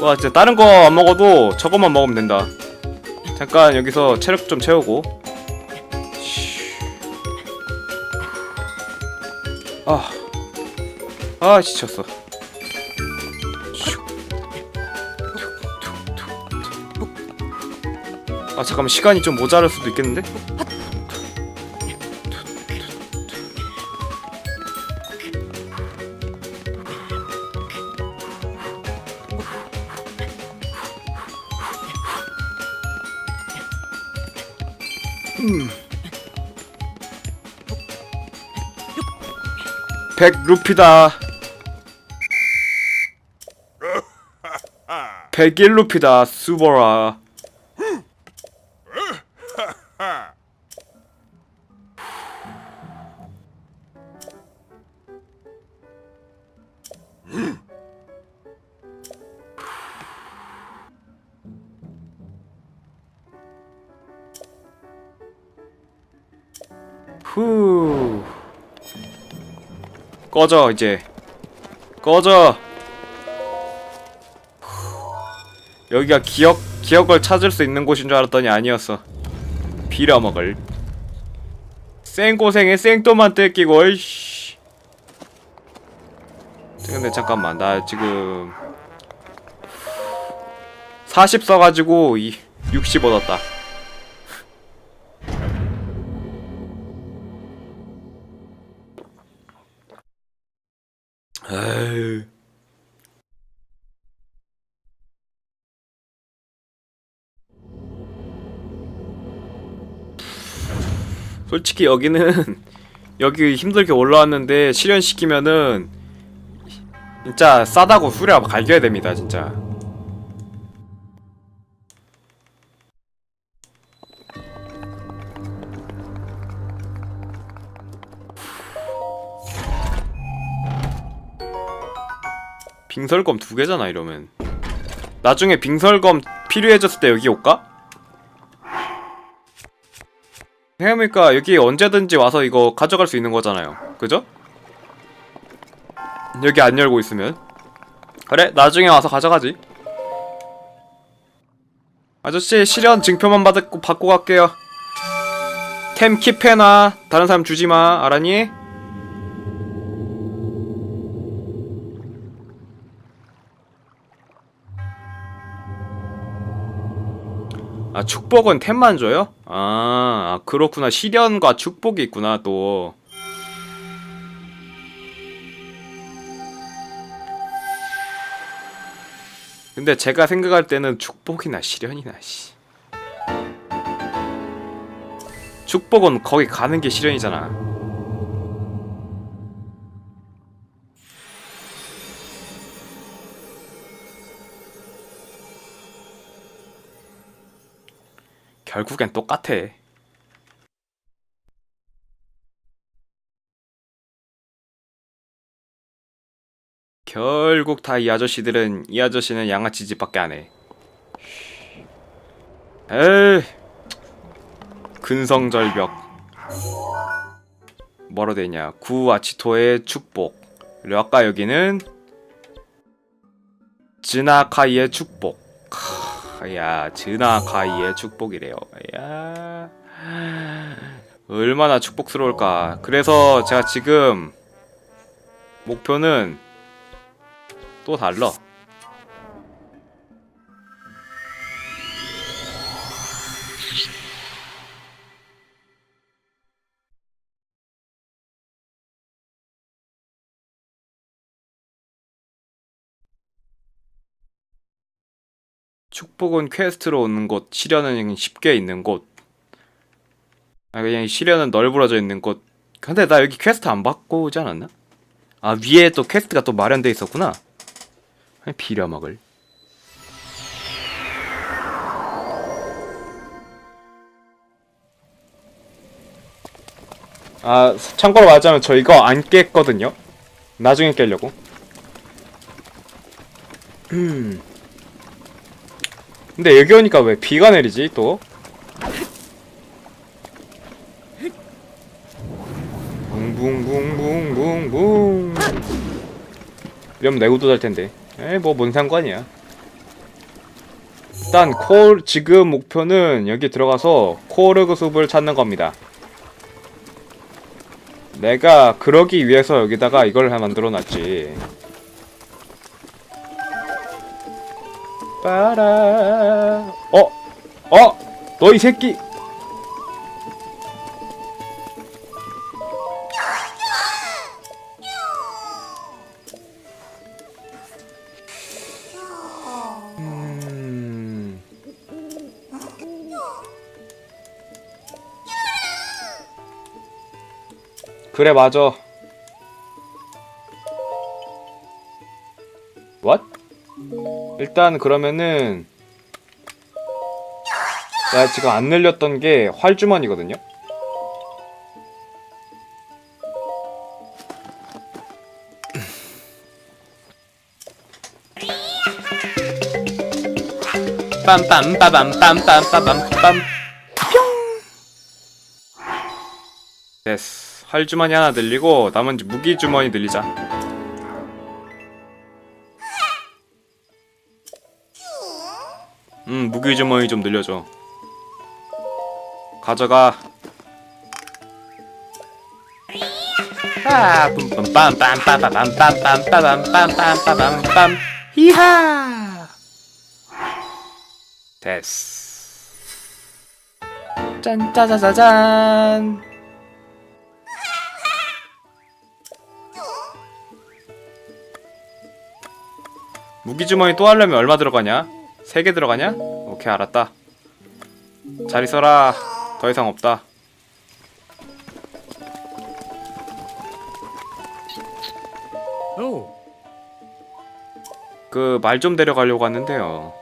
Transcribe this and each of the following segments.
와 진짜 다른 거 안 먹어도 저것만 먹으면 된다. 잠깐 여기서 체력 좀 채우고. 아, 아 지쳤어. 아 잠깐만 시간이 좀 모자랄 수도 있겠는데? 백 루피다. 백일 루피다. 수버라. 꺼져 이제. 꺼져. 여기가 기억 기억을 찾을 수 있는 곳인 줄 알았더니 아니었어. 빌어먹을. 생고생에 생또만 뜯기고 이씨. 근데 잠깐만 나 지금 40 써가지고 이60 얻었다. 솔직히 여기는 여기 힘들게 올라왔는데 실현시키면은 진짜 싸다고 후려 갈겨야 됩니다 진짜 빙설검 두 개잖아 이러면 나중에 빙설검 필요해졌을 때 여기 올까? 생각해보니까 여기 언제든지 와서 이거 가져갈 수 있는 거잖아요. 그죠? 여기 안 열고 있으면. 그래 나중에 와서 가져가지. 아저씨 실현 증표만 받고 갈게요. 템 킵해놔. 다른 사람 주지마. 알았니? 아 축복은 템만 줘요? 아, 아 그렇구나. 시련과 축복이 있구나 또. 근데 제가 생각할 때는 축복이나 시련이나 씨. 축복은 거기 가는 게 시련이잖아 결국엔 똑같아. 결국 다 이 아저씨들은 이 아저씨는 양아치 집밖에 안 해. 에이 근성절벽. 뭐로 되냐? 구아치토의 축복. 아까 여기는 즈나카이의 축복. 크, 야 즈나카이의 축복이래요. 야. 얼마나 축복스러울까. 그래서 제가 지금 목표는 또 달라. 축복은 퀘스트로 오는 곳, 시련은 쉽게 있는 곳. 아 그냥 시련은 널브러져 있는 곳. 근데 나 여기 퀘스트 안 받고 오지 않았나? 아 위에 또 퀘스트가 또 마련돼 있었구나. 비려 먹을. 아 참고로 말하자면 저 이거 안 깼거든요. 나중에 깨려고. 음. 근데 여기 오니까 왜 비가 내리지 또? 붕붕붕붕붕붕 이러면 내구도 될 텐데 에이 뭐 뭔 상관이야 일단 코 지금 목표는 여기 들어가서 코르그 숲을 찾는 겁니다. 내가 그러기 위해서 여기다가 이걸 만들어 놨지. 빠라. 어? 어? 너 이 새끼. 음. 그래 맞아. 일단 그러면은 내가 지금 안 늘렸던 게 활주머니거든요. 빰빰 빠밤 빰빰 빠밤빰빰 뿅! 됐어. 활주머니 하나 늘리고 나머지 무기주머니 늘리자 음 무기 주머니 좀 늘려줘 가져가 아 뿜뿜빰빰빰빰빰빰빰빰빰빰빰빰빰 히하 됐어 짠짜자자잔 무기주머니 또 하려면 얼마 들어가냐? 세 개 들어가냐? 오케이 알았다. 잘 있어라. 더 이상 없다. 그 말 좀 데려가려고 하는데요.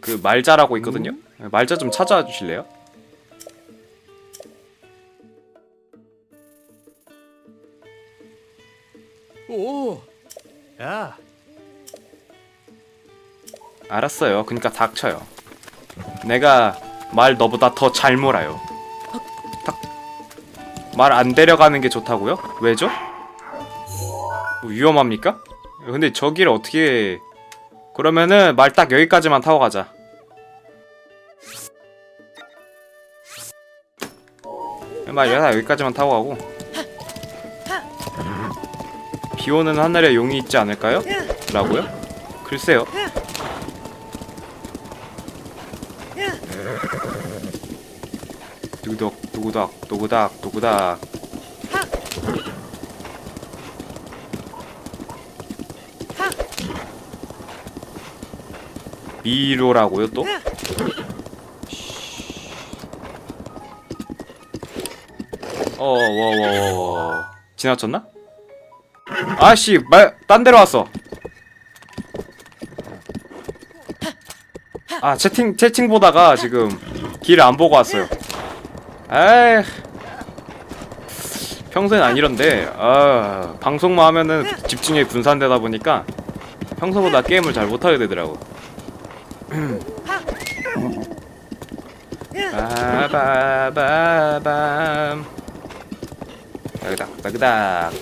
그 말자라고 있거든요. 말자 좀 찾아와 주실래요? 알았어요 그니까 닥쳐요 내가 말 너보다 더 잘 몰아요 말 안 데려가는 게 좋다고요? 왜죠? 뭐 위험합니까? 근데 저기를 어떻게 그러면은 말 딱 여기까지만 타고 가자 말다 여기까지만 타고 가고 비 오는 하늘에 용이 있지 않을까요? 라고요? 글쎄요 두구덕 두구덕 두구닥 두구닥 미로라고요 또? 어워워워 지나쳤나? 아씨 말 딴 데로 왔어 아 채팅 채팅 보다가 지금 길을 안 보고 왔어요. 에이. 평소엔 안 이런데 아 방송만 하면은 집중력이 분산되다 보니까 평소보다 게임을 잘 못하게 되더라고. 바바바밤. 따그닥 따그닥.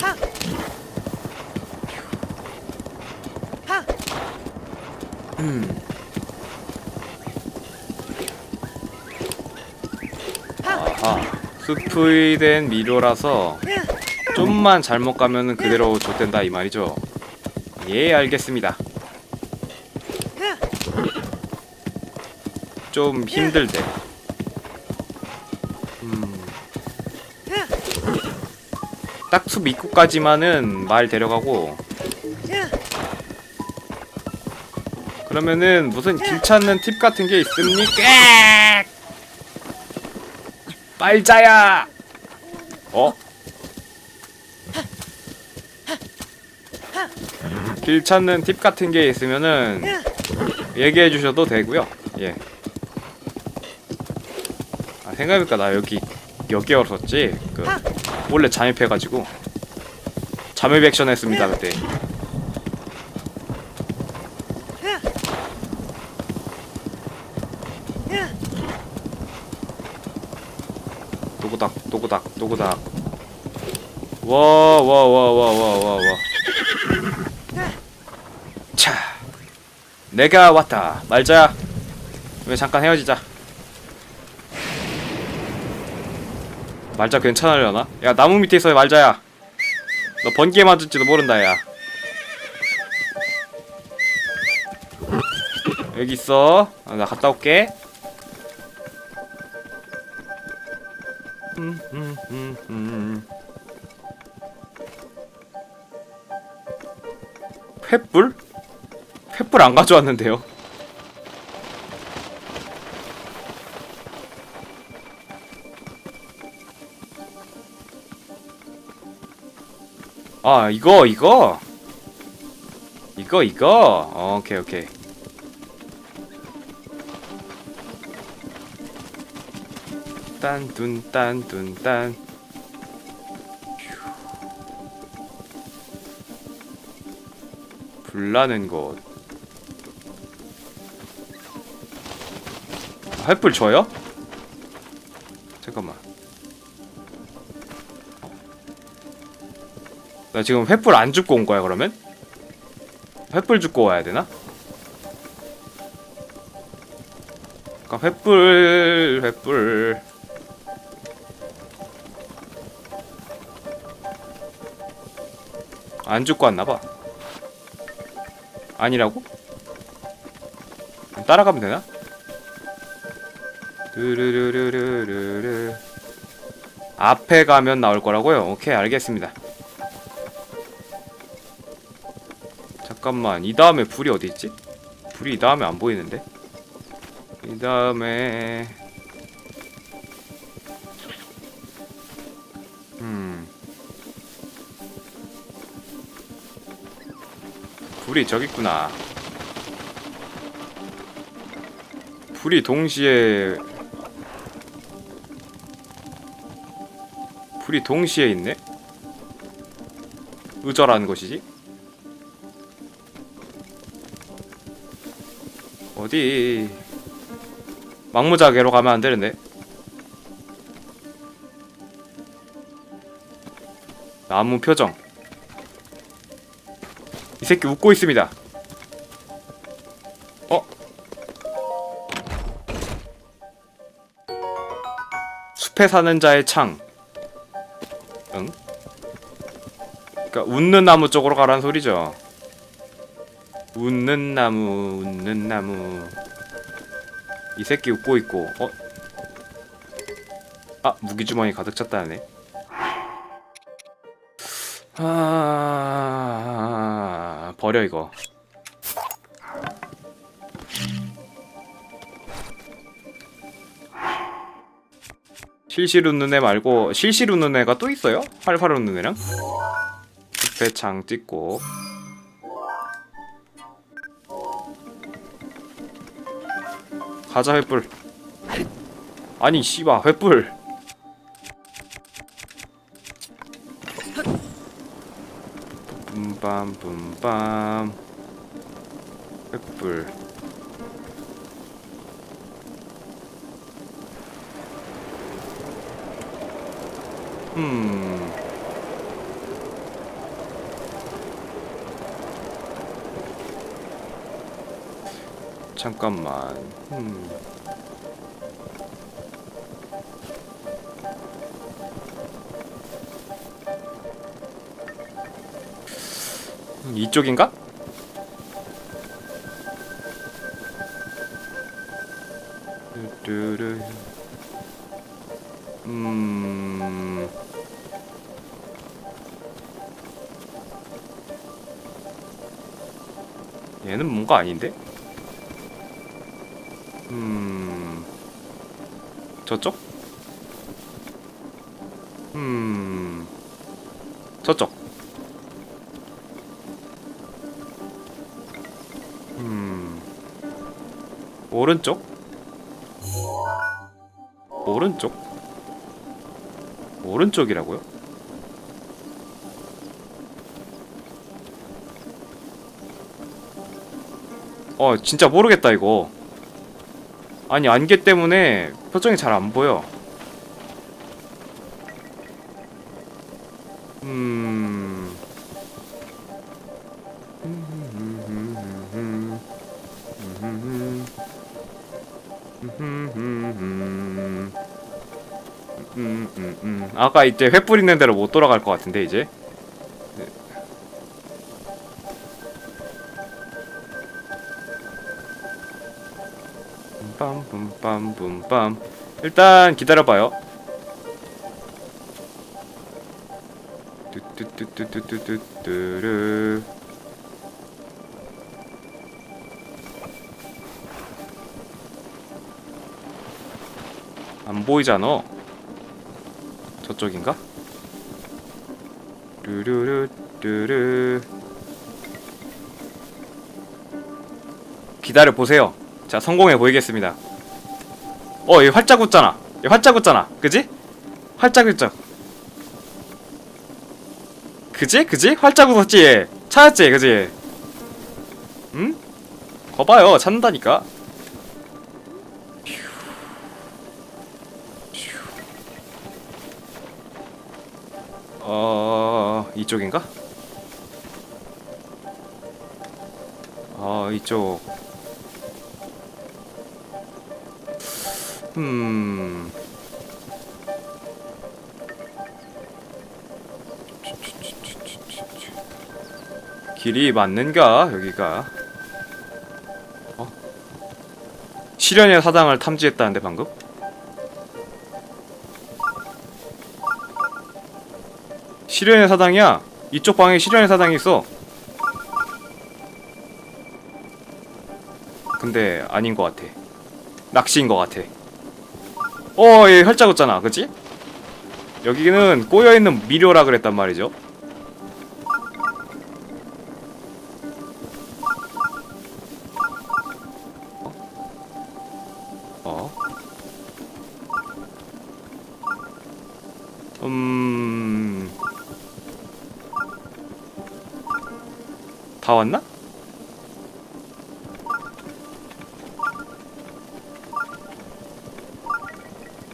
음. 숲이 미로라서 좀만 잘못 가면은 그대로 좆된다 이 말이죠 예 알겠습니다 좀 힘들대 음. 딱숲 입구까지만은 말 데려가고 그러면은 무슨 괜찮은 팁 같은 게 있습니까? 빨자야. 어? 길 찾는 팁 같은 게 있으면은 얘기해 주셔도 되고요. 예. 아, 생각해보니까 나 여기 여기였었지. 그 원래 잠입해가지고 잠입 액션 했습니다 그때. 도구닥 도구닥 와와 와 와 와 와와 차 내가 왔다. 말자. 왜 잠깐 헤어지자. 말자 괜찮으려나? 야 나무 밑에 있어 말자야. 너 번개 맞을지도 모른다 야. 여기 있어. 아, 나 갔다 올게. 음, 음, 음, 음. 횃불? 횃불 안 가져왔는데요. 아 이거 이거 이거 이거 어, 오케이 오케이 딴둔 딴둔 딴 불나는 곳 아, 횃불 줘요? 잠깐만 나 지금 횃불 안 줍고 온 거야 그러면? 횃불 줍고 와야 되나? 잠깐 횃불 횃불 안 줍고 왔나봐 아니라고? 따라가면 되나? 르르르르르르 앞에 가면 나올 거라고요? 오케이 알겠습니다 잠깐만 이 다음에 불이 어디 있지? 불이 이 다음에 안 보이는데? 이 다음에 불이 저기 있구나 불이 동시에 불이 동시에 있네? 의절한 것이지? 어디 막무자개로 가면 안 되는데 나무 표정 이 새끼 웃고 있습니다 어? 숲에 사는 자의 창 응? 그니까 웃는 나무 쪽으로 가라는 소리죠 웃는 나무 웃는 나무 이 새끼 웃고 있고 어? 아 무기 주머니 가득 찼다네 아 버려 이거. 실실 웃는 애 말고 실실 웃는 애가 또 있어요? 활활 웃는 애랑? 배창 찍고. 가자 횃불. 아니 씨바 횃불 뿜밤 뿜밤 횃불. 음. 잠깐만. 음 이쪽인가? 음. 얘는 뭔가 아닌데? 음. 저쪽? 오른쪽? 오른쪽? 오른쪽이라고요? 어, 진짜 모르겠다, 이거. 아니, 안개 때문에 표정이 잘 안 보여. 아까 이제 횃불 있는 대로 못 돌아갈 것 같은데 이제 네. 빰빰빰빰빰 일단 기다려봐요 뚜뚜뚜뚜뚜뚜뚜뚜 안 보이잖아. 저쪽인가? 르르르 르르 기다려 보세요. 자 성공해 보이겠습니다. 어, 얘 활짝 웃잖아. 얘 활짝 웃잖아. 그지? 활짝 웃죠. 그지? 그지? 활짝 웃었지 얘. 찾았지, 그지? 응? 거봐요, 찾는다니까. 이쪽인가? 어 이쪽. 음. 길이 맞는가 여기가? 어? 실현의 사당을 탐지했다는데 방금? 실현의 사당이야. 이쪽 방에 실현의 사당이 있어. 근데 아닌 것 같아. 낚시인 것 같아. 어, 얘 활짝 웃잖아, 그치? 여기는 꼬여있는 미료라 그랬단 말이죠. 어? 음... 다 왔나?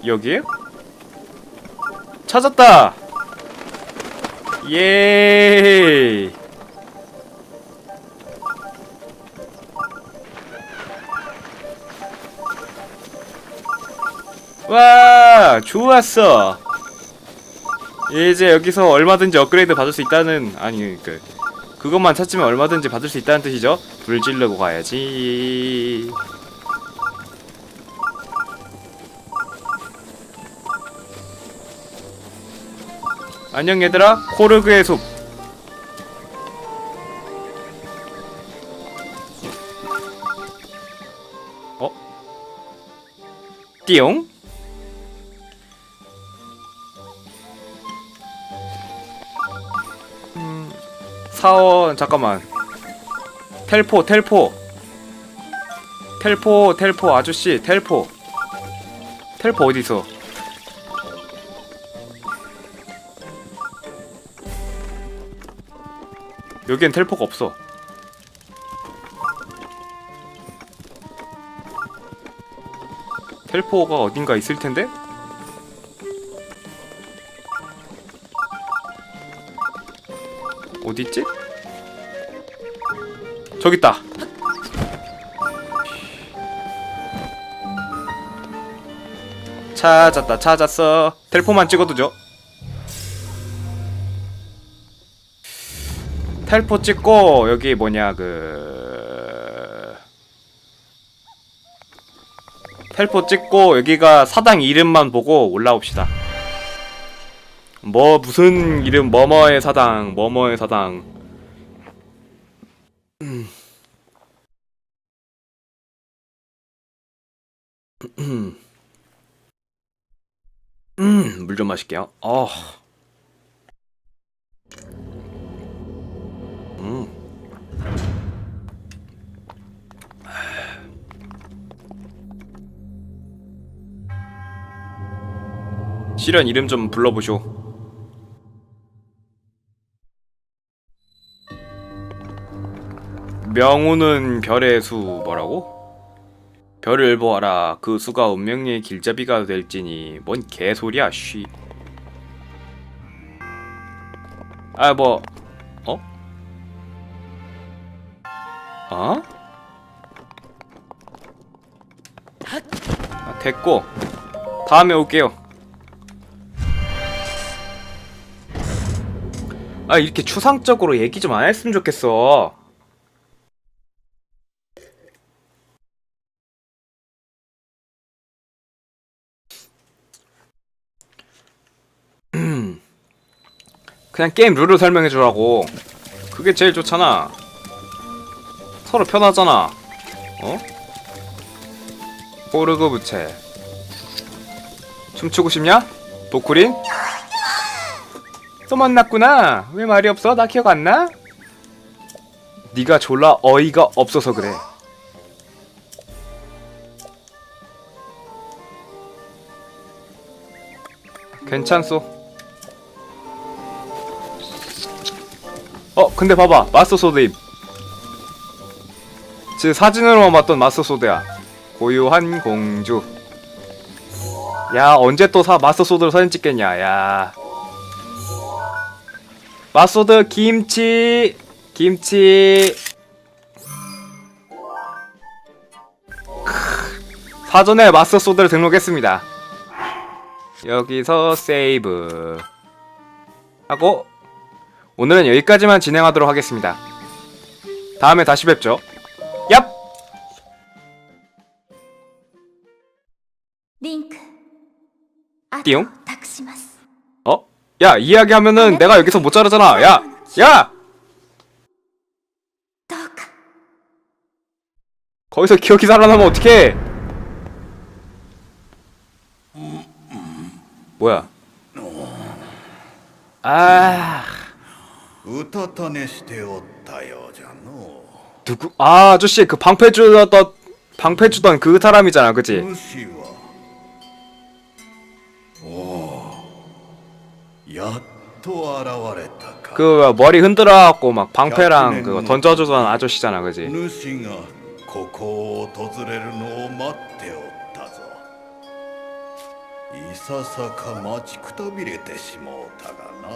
여기에요? 찾았다! 예! 와! 좋았어! 이제 여기서 얼마든지 업그레이드 받을 수 있다는 아니 그 그것만 찾으면 얼마든지 받을 수 있다는 뜻이죠. 불 지르고 가야지. 안녕 얘들아 코르그의 숲 어? 띠용? 사원 잠깐만. 텔포 텔포. 텔포 텔포 아저씨 텔포. 텔포 어디서? 여기엔 텔포가 없어. 텔포가 어딘가 있을 텐데? 어디 있지? 저기 있다. 찾았다, 찾았어. 텔포만 찍어도 죠 텔포 찍고 여기 뭐냐 그 텔포 찍고 여기가 사당 이름만 보고 올라옵시다. 뭐 무슨 이름 뭐뭐의 사당 뭐뭐의 사당 음. 음, 물 좀 마실게요. 어. 음. 실현 이름 좀 불러보쇼. 명우는 별의 수 뭐라고? 별을 보아라 그 수가 운명의 길잡이가 될지니 뭔 개소리야 쉬. 아 뭐 어? 어? 됐고 다음에 올게요 아 이렇게 추상적으로 얘기 좀 안 했으면 좋겠어 그냥 게임 룰을 설명해 주라고 그게 제일 좋잖아 서로 편하잖아 어? 포르그 부채 춤추고 싶냐? 보쿠린? 또 만났구나 왜 말이 없어? 나 기억 안 나? 네가 졸라 어이가 없어서 그래 괜찮소 어 근데 봐봐. 마스터 소드임. 제 사진으로만 봤던 마스터 소드야. 고유한 공주. 야 언제 또 사 마스터 소드로 사진 찍겠냐. 야. 마스터 소드 김치. 김치. 크, 사전에 마스터 소드를 등록했습니다. 여기서 세이브. 하고 오늘은 여기까지만 진행하도록 하겠습니다. 다음에 다시 뵙죠. 얍! 링크. 띠용? 어? 야, 이야기하면은 내가 여기서 못 자르잖아. 야! 야! 거기서 기억이 살아나면 어떡해! 뭐야? 아. うたた寝しておったようじゃの 누구 아 아저씨 그 방패 주던 방패 주던 그 사람이잖아 그지 主はおおやっと現れたか 그 머리 흔들어갖고 막 방패랑 그거 던져주던 아저씨잖아 그지 主がここを訪れるのを待っておったぞいささか待ちくたびれてしもうたがな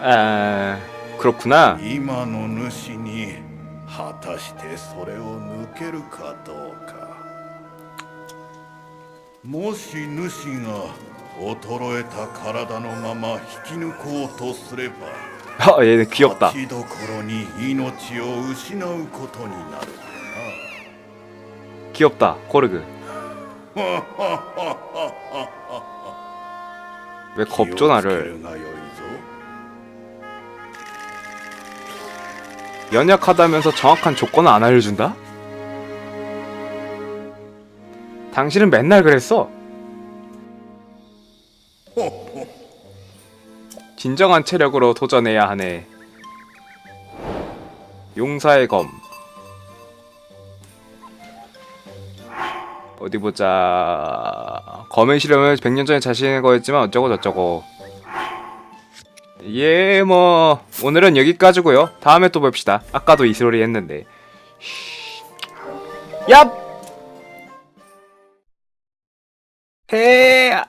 아 그렇구나 今の主に果たしてそれを抜けるかどうかもし主が衰えた体のまま引き抜こうとすれば 아 얘는 귀엽다 立ちどころに命を失うことになる 귀엽다 코르그 왜 な 겁죠 나를 気をつけるがよい 연약하다면서 정확한 조건을 안 알려준다? 당신은 맨날 그랬어. 진정한 체력으로 도전해야 하네. 용사의 검. 어디 보자. 검의 실험은 100년 전에 자신의 거였지만 어쩌고 저쩌고 예, 뭐 오늘은 여기까지고요. 다음에 또 봅시다. 아까도 이 소리 했는데. 얍! 해!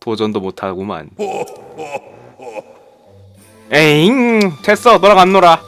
도전도 못하구만. 에잉, 됐어. 너랑 안 놀아.